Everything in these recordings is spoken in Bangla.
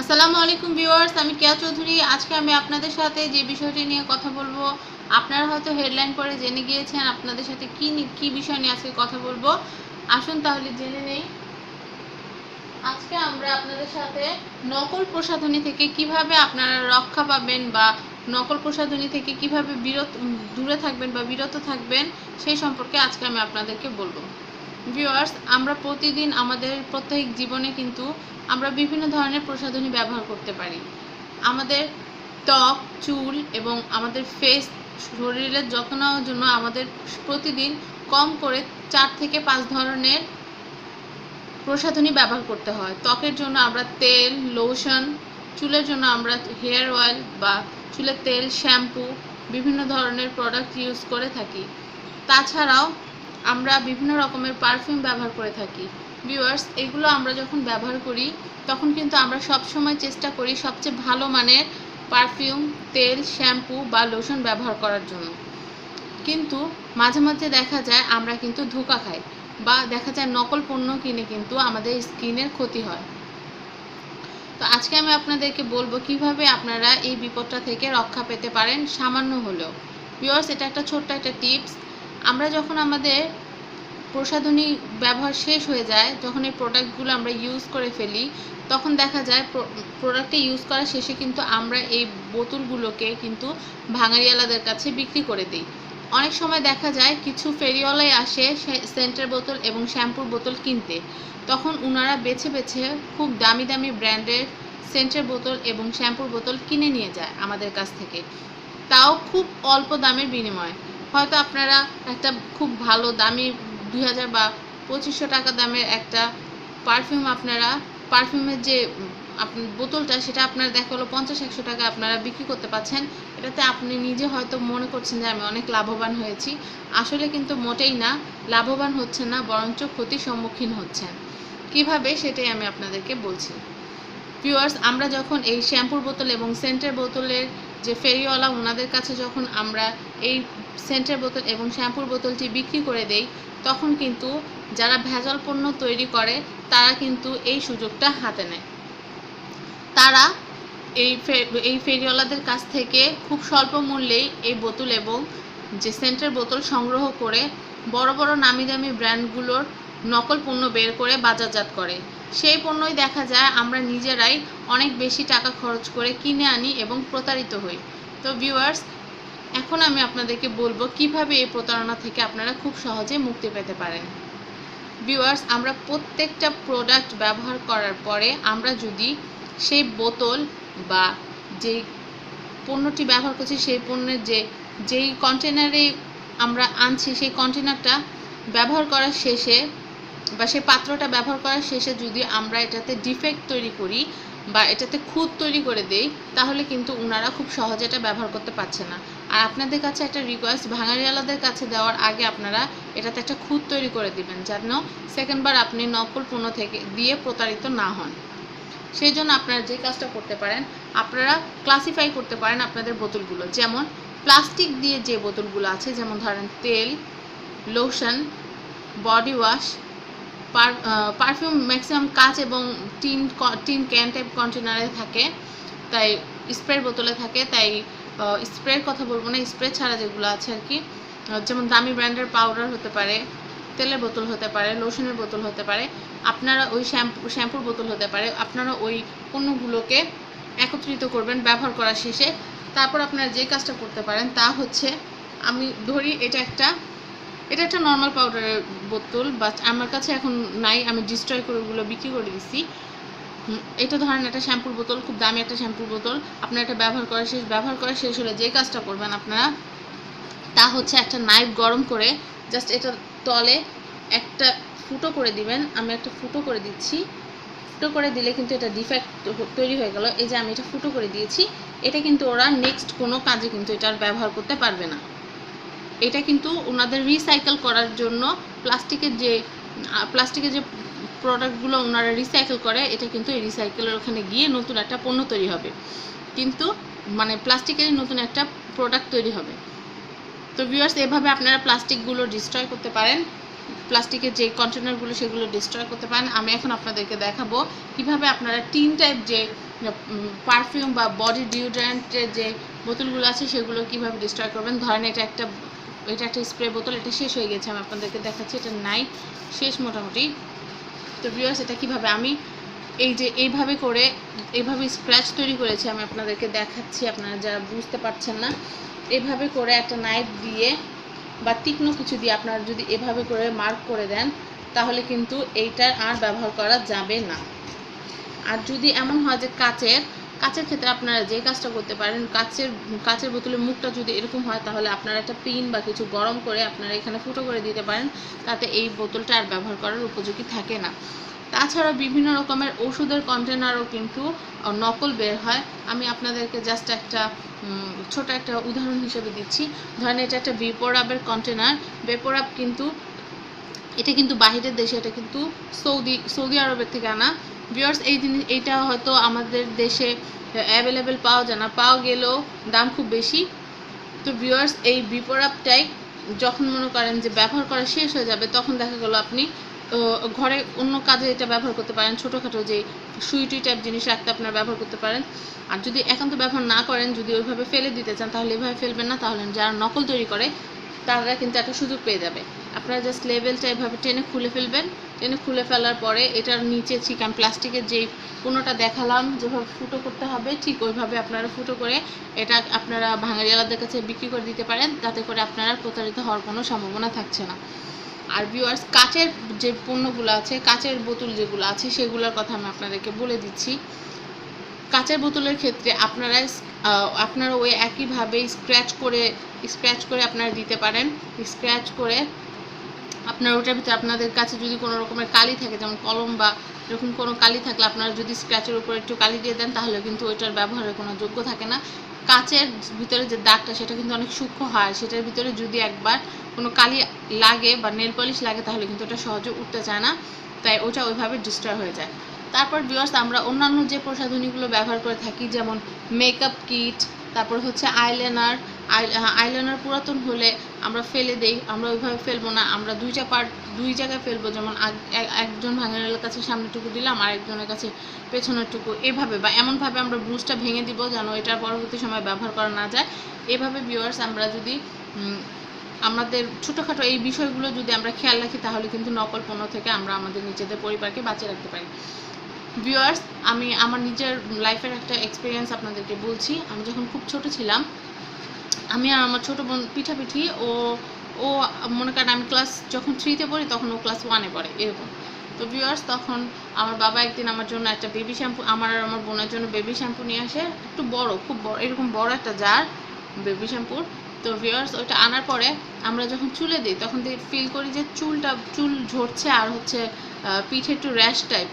আসসালামু আলাইকুম ভিউয়ার্স, আমি কেয়া চৌধুরী। আজকে আমি আপনাদের সাথে যে বিষয়টি নিয়ে কথা বলব, আপনারা হয়তো হেডলাইন পরে জেনে গিয়েছেন আপনাদের সাথে কি কি বিষয় নিয়ে আজকে কথা বলব। আসুন তাহলে জেনে নেই। আজকে আমরা আপনাদের সাথে নকল প্রসাধনী থেকে কীভাবে আপনারা রক্ষা পাবেন বা নকল প্রসাধনী থেকে কীভাবে বিরত, দূরে থাকবেন বা বিরত থাকবেন, সেই সম্পর্কে আজকে আমি আপনাদেরকে বলব। ভিউয়ার্স আমরা প্রতিদিন আমাদের প্রত্যেক জীবনে কিন্তু আমরা বিভিন্ন ধরনের প্রসাধনী ব্যবহার করতে পারি। আমাদের ত্বক, চুল এবং আমাদের ফেস শরীরের যত্ন নেওয়ার জন্য আমাদের প্রতিদিন কম করে চার থেকে পাঁচ ধরনের প্রসাধনী ব্যবহার করতে হয়। ত্বকের জন্য আমরা তেল লোশন চুলের জন্য আমরা হেয়ার অয়েল বা চুলের তেল শ্যাম্পু বিভিন্ন ধরনের প্রোডাক্ট ইউজ করে থাকি। তাছাড়াও আমরা বিভিন্ন রকমের পারফিউম ব্যবহার করে থাকি। ভিউয়ার্স এগুলো আমরা যখন ব্যবহার করি, তখন কিন্তু আমরা সব সময় চেষ্টা করি সবচেয়ে ভালো মানের পারফিউম তেল শ্যাম্পু বা লোশন ব্যবহার করার জন্য। কিন্তু মাঝে মাঝে দেখা যায় আমরা কিন্তু ধোকা খাই বা দেখা যায় নকল পণ্য কিনে কিন্তু আমাদের স্কিনের ক্ষতি হয়। তো আজকে আমি আপনাদেরকে বলব কীভাবে আপনারা এই বিপদটা থেকে রক্ষা পেতে পারেন সামান্য হলেও। ভিউয়ার্স এটা একটা ছোট্ট একটা টিপস আমরা যখন আমাদের প্রসাধনী ব্যবহার শেষ হয়ে যায়, যখন এই প্রোডাক্টগুলো আমরা ইউজ করে ফেলি, তখন দেখা যায় প্রোডাক্টটা ইউজ করার শেষে কিন্তু আমরা এই বোতলগুলোকে কিন্তু ভাঙারিওয়ালাদের কাছে বিক্রি করে দিই। অনেক সময় দেখা যায় কিছু ফেরিওয়ালাই আসে সেন্টের বোতল এবং শ্যাম্পুর বোতল কিনতে। তখন ওনারা বেছে বেছে খুব দামি দামি ব্র্যান্ডের সেন্টের বোতল এবং শ্যাম্পুর বোতল কিনে নিয়ে যায় আমাদের কাছ থেকে। তাও খুব অল্প দামের বিনিময়ে। হয়তো আপনারা একটা খুব ভালো দামি দুই হাজার বা পঁচিশশো টাকা দামের একটা পারফিউম আপনারা পারফিউমের যে উম, আপনি বোতলটা সেটা আপনার দেখা হলো পঞ্চাশ একশো টাকা আপনারা বিক্রি করতে পারছেন। এটাতে আপনি নিজে হয়তো মনে করছেন যে আমি অনেক লাভবান হয়েছি। আসলে কিন্তু মোটেই না লাভবান হচ্ছেন না বরঞ্চ ক্ষতির সম্মুখীন হচ্ছেন। কীভাবে? সেটাই আমি আপনাদেরকে বলছি। ভিউয়ার্স আমরা যখন এই শ্যাম্পুর বোতল এবং সেন্টের বোতলের যে ফেরিওয়ালা ওনাদের কাছে যখন আমরা এই সেন্টের বোতল এবং শ্যাম্পুর বোতলটি বিক্রি করে দেই, তখন কিন্তু যারা ভেজাল পণ্য তৈরি করে, তারা কিন্তু এই সুযোগটা হাতে নেয়। তারা এই এই ফেরিওয়ালাদের কাছ থেকে খুব স্বল্প মূল্যেই এই বোতল এবং যে সেন্টের বোতল সংগ্রহ করে বড় বড় নামি দামি ব্র্যান্ডগুলোর নকল পণ্য বের করে বাজারজাত করে। সেই পণ্যই দেখা যায় আমরা নিজেরাই অনেক বেশি টাকা খরচ করে কিনে আনি এবং প্রতারিত হই। তো ভিউয়ার্স এখন আমি আপনাদেরকে বলব কীভাবে এই প্রতারণা থেকে আপনারা খুব সহজে মুক্তি পেতে পারেন। ভিউয়ার্স, আমরা প্রত্যেকটা প্রোডাক্ট ব্যবহার করার পরে আমরা যদি সেই বোতল বা যেই পণ্যটি ব্যবহার করছি, সেই পণ্যের যে, যেই কন্টেনারে আমরা আনছি, সেই কন্টেনারটা ব্যবহার করার শেষে বা সেই পাত্রটা ব্যবহার করার শেষে যদি আমরা এটাতে ডিফেক্ট তৈরি করি বা এটাতে খুঁত তৈরি করে দেই, তাহলে কিন্তু ওনারা খুব সহজে এটা ব্যবহার করতে পারছে না। আর আপনাদের কাছে একটা রিকোয়েস্ট ভাঙারিওয়ালাদের কাছে দেওয়ার আগে আপনারা এটাতে একটা খুঁত তৈরি করে দিবেন, যেন সেকেন্ডবার আপনি নকল পণ্য থেকে, দিয়ে প্রতারিত না হন। সেই জন্য আপনারা যে কাজটা করতে পারেন, আপনারা ক্লাসিফাই করতে পারেন আপনাদের বোতলগুলো। যেমন প্লাস্টিক দিয়ে যে বোতলগুলো আছে, যেমন ধরেন তেল lotion body wash perfume maximum কাঁচ এবং টিন টিন ক্যান টাইপ কন্টেনারে থাকে। তাই স্প্রের বোতলে থাকে। তাই স্প্রের কথা বলব না স্প্রে ছাড়া যেগুলো আছে আর কি। যেমন দামি ব্র্যান্ডের পাউডার হতে পারে, তেলের বোতল হতে পারে লোশনের বোতল হতে পারে, আপনারা ওই শ্যাম্পু শ্যাম্পুর বোতল হতে পারে। আপনারা ওই পণ্যগুলোকে একত্রিত করবেন ব্যবহার করার শেষে। তারপর আপনারা যে কাজটা করতে পারেন তা হচ্ছে, আমি ধরি এটা একটা এটা একটা নর্মাল পাউডারের বোতল বাট আমার কাছে এখন নাই। আমি ডিস্ট্রয় করে ওগুলো বিক্রি করে দিচ্ছি এটা ধরেন একটা শ্যাম্পুর বোতল, খুব দামি একটা শ্যাম্পুর বোতল। আপনার এটা ব্যবহার করা শেষ, ব্যবহার করা শেষ হলে যে কাজটা করবেন আপনারা, তা হচ্ছে একটা নাইফ গরম করে জাস্ট এটা তলে একটা ফুটো করে দিবেন। আমি একটা ফুটো করে দিচ্ছি। ফুটো করে দিলে কিন্তু এটা ডিফেক্ট তৈরি হয়ে গেল। এই যে আমি এটা ফুটো করে দিয়েছি, এটা কিন্তু ওরা নেক্সট কোনো কাজে কিন্তু এটা আর ব্যবহার করতে পারবে না। এটা কিন্তু ওনাদের রিসাইকেল করার জন্য প্লাস্টিকের যে প্লাস্টিকের যে প্রোডাক্টগুলো ওনারা রিসাইকেল করে, এটা কিন্তু এই রিসাইকেলের ওখানে গিয়ে নতুন একটা পণ্য তৈরি হবে। কিন্তু মানে প্লাস্টিকের নতুন একটা প্রোডাক্ট তৈরি হবে। তো ভিউয়ার্স এভাবে আপনারা প্লাস্টিকগুলো ডিস্ট্রয় করতে পারেন। প্লাস্টিকের যে কন্টেনারগুলো সেগুলো ডিস্ট্রয় করতে পারেন। আমি এখন আপনাদেরকে দেখাবো কীভাবে আপনারা টিন টাইপ যে পারফিউম বা বডি ডিওড্রেন্টের যে বোতলগুলো আছে, সেগুলো কীভাবে ডিস্ট্রয় করবেন। ধরেন এটা একটা এটা একটা স্প্রে বোতল, এটা শেষ হয়ে গেছে, আমি আপনাদেরকে দেখাচ্ছি, এটা নাই, শেষ মোটামুটি। তো ভিউয়ার্স এটা কীভাবে আমি এই যে এইভাবে করে, এইভাবে স্ক্র্যাচ তৈরি করেছি, আমি আপনাদেরকে দেখাচ্ছি, আপনারা যারা বুঝতে পারছেন না, এভাবে করে একটা নাইফ দিয়ে বা তীক্ষ্ণ কিছু দিয়ে আপনারা যদি এভাবে করে মার্ক করে দেন, তাহলে কিন্তু এইটার আর ব্যবহার করা যাবে না। আর যদি এমন হয় যে কাচের কাচের ক্ষেত্রে আপনারা যে কাজটা করতে পারেন, কাচের কাচের বোতলের মুখটা যদি এরকম হয়, তাহলে আপনারা একটা পিন বা কিছু গরম করে আপনারা এখানে ফুটো করে দিতে পারেন, তাতে এই বোতলটা আর ব্যবহার করার উপযোগী থাকে না। তাছাড়া বিভিন্ন রকমের ওষুধের কন্টেনারও কিন্তু নকল বের হয়। আমি আপনাদেরকে জাস্ট একটা ছোট একটা উদাহরণ হিসেবে দিচ্ছি। ধরেন এটা একটা ভেপোরাবের কন্টেনার ভেপোরাব কিন্তু, এটা কিন্তু বাহিরের দেশে, এটা কিন্তু সৌদি সৌদি আরবের থেকে আনা। ভিউয়ার্স এই জিনিস, এইটা হয়তো আমাদের দেশে অ্যাভেলেবেল পাওয়া যায় না। পাওয়া গেলেও দাম খুব বেশি। তো ভিউয়ার্স এই বিপরাপটাই যখন মনে করেন যে ব্যবহার করা শেষ হয়ে যাবে, তখন দেখা গেলো আপনি ঘরে অন্য কাজে এটা ব্যবহার করতে পারেন। ছোটোখাটো যে সুই টুই টাইপ জিনিস রাখতে আপনারা ব্যবহার করতে পারেন। আর যদি একান্ত ব্যবহার না করেন, যদি ওইভাবে ফেলে দিতে চান, তাহলে এভাবে ফেলবেন না। তাহলে যারা নকল তৈরি করে, তারা কিন্তু একটা সুযোগ পেয়ে যাবে। আপনারা জাস্ট লেভেলটা এভাবে টেনে খুলে ফেলবেন। টেনে খুলে ফেলার পরে এটার নিচে চিকান প্লাস্টিকের যেই কোনোটা দেখালাম, যেভাবে ফুটো করতে হবে, ঠিক ওইভাবে আপনারা ফুটো করে এটা আপনারা ভাঙারিওয়ালাদের কাছে বিক্রি করে দিতে পারেন, তাতে করে আপনারা প্রতারিত হওয়ার কোনো সম্ভাবনা থাকছে না। আর ভিউয়ার্স কাচের যে পণ্যগুলো আছে, কাচের বোতল যেগুলো আছে, সেগুলোর কথা আমি আপনাদেরকে বলে দিচ্ছি। কাচের বোতলের ক্ষেত্রে আপনারা আপনারা ওই একইভাবে স্ক্র্যাচ করে স্ক্র্যাচ করে আপনারা দিতে পারেন। স্ক্র্যাচ করে আপনার ওটার ভিতরে আপনাদের কাছে যদি কোনো রকমের কালি থাকে, যেমন কলম বা এরকম কোনো কালি থাকলে আপনারা যদি স্ক্র্যাচের উপরে একটু কালি দিয়ে দেন, তাহলে কিন্তু ওইটার ব্যবহারের কোনো যোগ্য থাকে না। কাচের ভিতরে যে দাগটা, সেটা কিন্তু অনেক সূক্ষ্ম হয়। সেটার ভিতরে যদি একবার কোনো কালি লাগে বা নেল পলিশ লাগে, তাহলে কিন্তু ওটা সহজে উঠতে চায় না। তাই ওটা ওইভাবে ডিস্ট্রয় হয়ে যায়। তারপর ভিউয়ার্স আমরা অন্যান্য যে প্রসাধনীগুলো ব্যবহার করে থাকি, যেমন মেকআপ কিট তারপর হচ্ছে আইলাইনার আইলাইনার পুরাতন হলে আমরা ফেলে দেই, আমরা ওইভাবে ফেলব না, আমরা দুইটা পার্ট দুই জায়গায় ফেলব। যেমন এক- একজন ভাঙারের কাছে সামনেরটুকু দিলাম, আর একজনের কাছে পেছনেরটুকু। এভাবে বা এমনভাবে আমরা ব্রুজটা ভেঙে দিব যেন এটার পরবর্তী সময় ব্যবহার করা না যায়। এভাবে ভিউয়ার্স আমরা যদি আমাদের ছোটোখাটো এই বিষয়গুলো যদি আমরা খেয়াল রাখি, তাহলে কিন্তু নকল পণ্য থেকে আমরা আমাদের নিজেদের পরিবারকে বাঁচিয়ে রাখতে পারি। ভিউয়ার্স আমি আমার নিজের লাইফের একটা এক্সপিরিয়েন্স আপনাদেরকে বলছি। আমি যখন খুব ছোট ছিলাম আমি আর আমার ছোটো বোন পিঠাপিঠি, ও ও মনে করেন আমি ক্লাস যখন থ্রিতে পড়ি তখন ও ক্লাস ওয়ানে পড়ে, এরকম। তো ভিউয়ার্স তখন আমার বাবা একদিন আমার জন্য একটা বেবি শ্যাম্পু আমার আর আমার বোনের জন্য বেবি শ্যাম্পু নিয়ে আসে, একটু বড়, খুব বড়, এরকম বড় একটা জার বেবি শ্যাম্পুর তো ভিউয়ার্স ওইটা আনার পরে আমরা যখন চুলে দিই, তখন ফিল করি যে চুলটা, চুল ঝরছে আর হচ্ছে পিঠে একটু র্যাশ টাইপ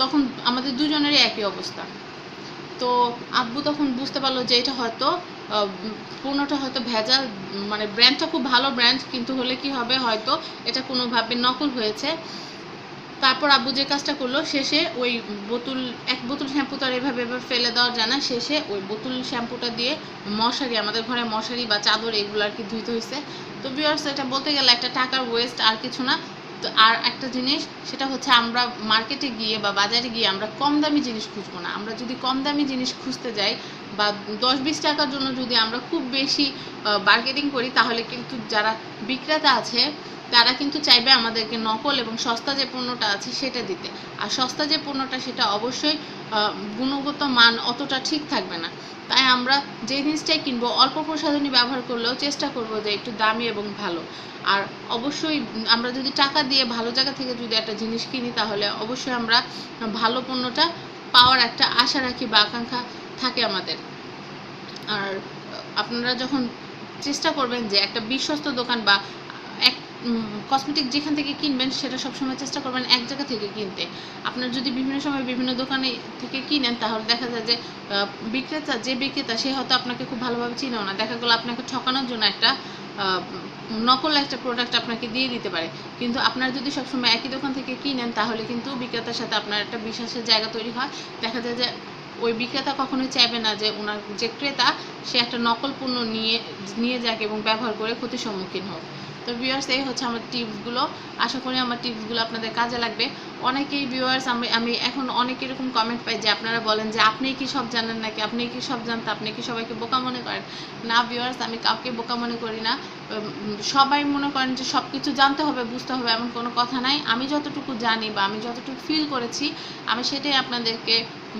তখন আমাদের দুজনেরই একই অবস্থা। তো আব্বু তখন বুঝতে পারল যে এটা হয়তো পণ্যটা হয়তো ভেজাল মানে ব্র্যান্ডটা খুব ভালো ব্র্যান্ড কিন্তু হলে কি হবে হয়তো এটা কোনোভাবে নকল হয়েছে। তারপর আব্বু যে কাজটা করল, শেষে ওই বোতল, এক বোতল শ্যাম্পু তো আর এভাবে এভাবে ফেলে দেওয়ার যায় না। শেষে ওই বোতল শ্যাম্পুটা দিয়ে মশারি, আমাদের ঘরে মশারি বা চাদর এগুলো আর কি ধুইতে হয়েছে তো ভিউয়ার্স এটা বলতে গেলে একটা টাকার ওয়েস্ট আর কিছু না। তো আর একটা জিনিস, সেটা হচ্ছে আমরা মার্কেটে গিয়ে বা বাজারে গিয়ে আমরা কম দামি জিনিস খুঁজবো না। আমরা যদি কম দামি জিনিস খুঁজতে যাই বা দশ বিশ টাকার জন্য যদি আমরা খুব বেশি বার্গেনিং করি, তাহলে কিন্তু যারা বিক্রেতা আছে, তারা কিন্তু চাইবে আমাদেরকে নকল এবং সস্তা যে পণ্যটা আছে সেটা দিতে। আর সস্তা যে পণ্যটা, সেটা অবশ্যই গুণগত মান অতটা ঠিক থাকবে না। তাই আমরা যে জিনিসটাই কিনবো, অল্প প্রসাধনী ব্যবহার করলেও চেষ্টা করব যে একটু দামি এবং ভালো। আর অবশ্যই আমরা যদি টাকা দিয়ে ভালো জায়গা থেকে যদি একটা জিনিস কিনি, তাহলে অবশ্যই আমরা ভালো পণ্যটা পাওয়ার একটা আশা রাখি বা আকাঙ্ক্ষা থাকে আমাদের। আর আপনারা যখন চেষ্টা করবেন যে একটা বিশ্বস্ত দোকান বা এক কসমেটিক যেখান থেকে কিনবেন, সেটা সবসময় চেষ্টা করবেন এক জায়গা থেকে কিনতে। আপনার যদি বিভিন্ন সময় বিভিন্ন দোকানে থেকে কিনেন, তাহলে দেখা যায় যে বিক্রেতা যে বিক্রেতা, সে হয়তো আপনাকে খুব ভালোভাবে চিনেও না। দেখা গেলো আপনাকে ঠকানোর জন্য একটা নকল একটা প্রোডাক্ট আপনাকে দিয়ে দিতে পারে। কিন্তু আপনার যদি সবসময় একই দোকান থেকে কিনেন, তাহলে কিন্তু বিক্রেতার সাথে আপনার একটা বিশ্বাসের জায়গা তৈরি হয়। দেখা যায় যে ওই বিক্রেতা কখনোই চাইবে না যে ওনার যে ক্রেতা, সে একটা নকল পণ্য নিয়ে নিয়ে যাক এবং ব্যবহার করে ক্ষতির সম্মুখীন হোক। তো ভিউয়ার্স এই হচ্ছে আমার টিপসগুলো। আশা করি আমার টিপসগুলো আপনাদের কাজে লাগবে। অনেকেই ভিউয়ার্স আমি আমি এখন অনেক এরকম কমেন্ট পাই যে আপনারা বলেন যে, আপনি কি সব জানেন নাকি? আপনি কি সব জানতে, আপনি কি সবাইকে বোকা মনে করেন? না ভিউয়ার্স আমি কাউকে বোকা মনে করি না। সবাই মনে করেন যে সব কিছু জানতে হবে, বুঝতে হবে, এমন কোনো কথা নাই। আমি যতটুকু জানি বা আমি যতটুকু ফিল করেছি, আমি সেটাই আপনাদেরকে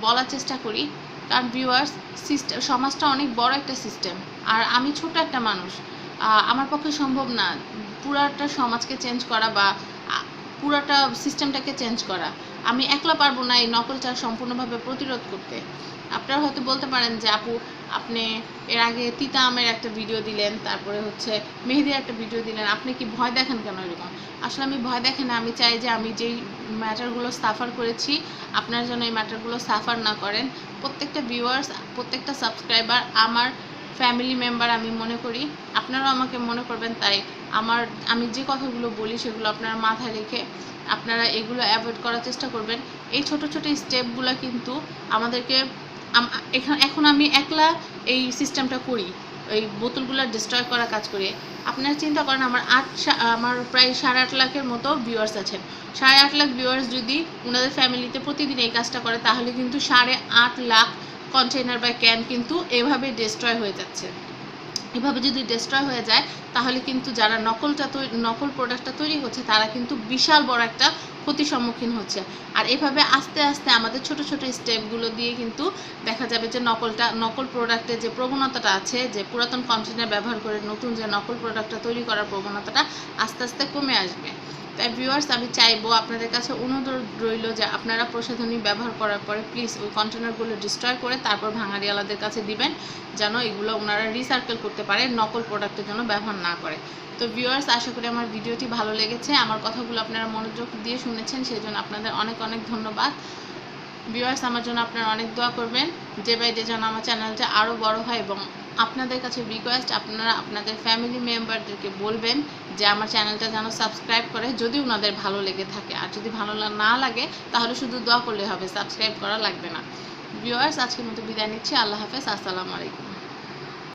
বলার চেষ্টা করি। কারণ ভিউয়ার্স সিস্টেম সমাজটা অনেক বড় একটা সিস্টেম আর আমি ছোট একটা মানুষ। আমার পক্ষে সম্ভব না পুরাটা সমাজকে চেঞ্জ করা বা পুরাটা সিস্টেমটাকে চেঞ্জ করা। আমি একলা পারব না এই নকলটা সম্পূর্ণভাবে প্রতিরোধ করতে। আপনারা হয়তো বলতে পারেন যে, আপু আপনি এর আগে তিতা আমের একটা ভিডিও দিলেন, তারপরে হচ্ছে মেহেদির একটা ভিডিও দিলেন। আপনি কি ভয় দেখেন কেন এরকম? আসলে আমি ভয় দেখেন না, আমি চাই যে আমি যেই ম্যাটারগুলো সাফার করেছি, আপনার যেন এই ম্যাটারগুলো সাফার না করেন। প্রত্যেকটা ভিউয়ার্স প্রত্যেকটা সাবস্ক্রাইবার আমার ফ্যামিলি মেম্বার আমি মনে করি, আপনারাও আমাকে মনে করবেন তাই। আমার, আমি যে কথাগুলো বলি সেগুলো আপনারা মাথায় রেখে আপনারা এগুলো অ্যাভয়েড করার চেষ্টা করবেন। এই ছোট ছোট স্টেপগুলো কিন্তু আমাদেরকে আম- এখান আমি একলা এই সিস্টেমটা করি, এই বোতলগুলো ডিস্ট্রয় করা কাজ করি। আপনারা চিন্তা করেন, আমার আট আমার প্রায় সাড়ে আট লাখের মতো ভিউয়ার্স আছেন। সাড়ে আট লাখ ভিউয়ার্স যদি ওনাদের ফ্যামিলিতে প্রতিদিন এই কাজটা করে, তাহলে কিন্তু সাড়ে আট লাখ কন্টেনার বা ক্যান কিন্তু এভাবে ডিস্ট্রয় হয়ে যাচ্ছে। এভাবে যদি ডেস্ট্রয় হয়ে যায়, তাহলে কিন্তু যারা নকলটা তৈরি নকল প্রোডাক্টটা তৈরি হচ্ছে, তারা কিন্তু বিশাল বড় একটা ক্ষতির সম্মুখীন হচ্ছে। আর এভাবে আস্তে আস্তে আমাদের ছোট ছোট স্টেপগুলো দিয়ে কিন্তু দেখা যাবে যে নকলটা, নকল প্রোডাক্টের যে প্রবণতাটা আছে, যে পুরাতন কন্টেনার ব্যবহার করে নতুন যে নকল প্রোডাক্টটা তৈরি করার প্রবণতাটা আস্তে আস্তে কমে আসবে। তাই ভিউয়ার্স আমি চাইব আপনাদের কাছে অনুরোধ রইল যে আপনারা প্রসাধনী ব্যবহার করার পরে প্লিজ ওই কন্টেনারগুলো ডিস্ট্রয় করে তারপর ভাঙারিওয়ালাদের কাছে দিবেন, যেন এগুলো ওনারা রিসার্কেল করতে পারে, নকল প্রোডাক্টের জন্য ব্যবহার না করে। তো ভিউয়ার্স আশা করি আমার ভিডিওটি ভালো লেগেছে। আমার কথাগুলো আপনারা মনোযোগ দিয়ে শুনেছেন সেই জন্য আপনাদের অনেক অনেক ধন্যবাদ। ভিউয়ার্স আমার জন্য আপনারা অনেক দোয়া করবেন। যে বাই যে যেন আমার চ্যানেলটা আরও বড় হয় এবং আপনাদের কাছে রিকোয়েস্ট আপনারা আপনাদের ফ্যামিলি মেম্বারদেরকে বলবেন যে আমার চ্যানেলটা যেন সাবস্ক্রাইব করে যদি ওনাদের ভালো লেগে থাকে। আর যদি ভালো না লাগে, তাহলে শুধু দোয়া করলে হবে সাবস্ক্রাইব করা লাগবে না। ভিউয়ার্স আজকের মতো বিদায় নিচ্ছি। আল্লাহ হাফেজ, আসসালামু আলাইকুম।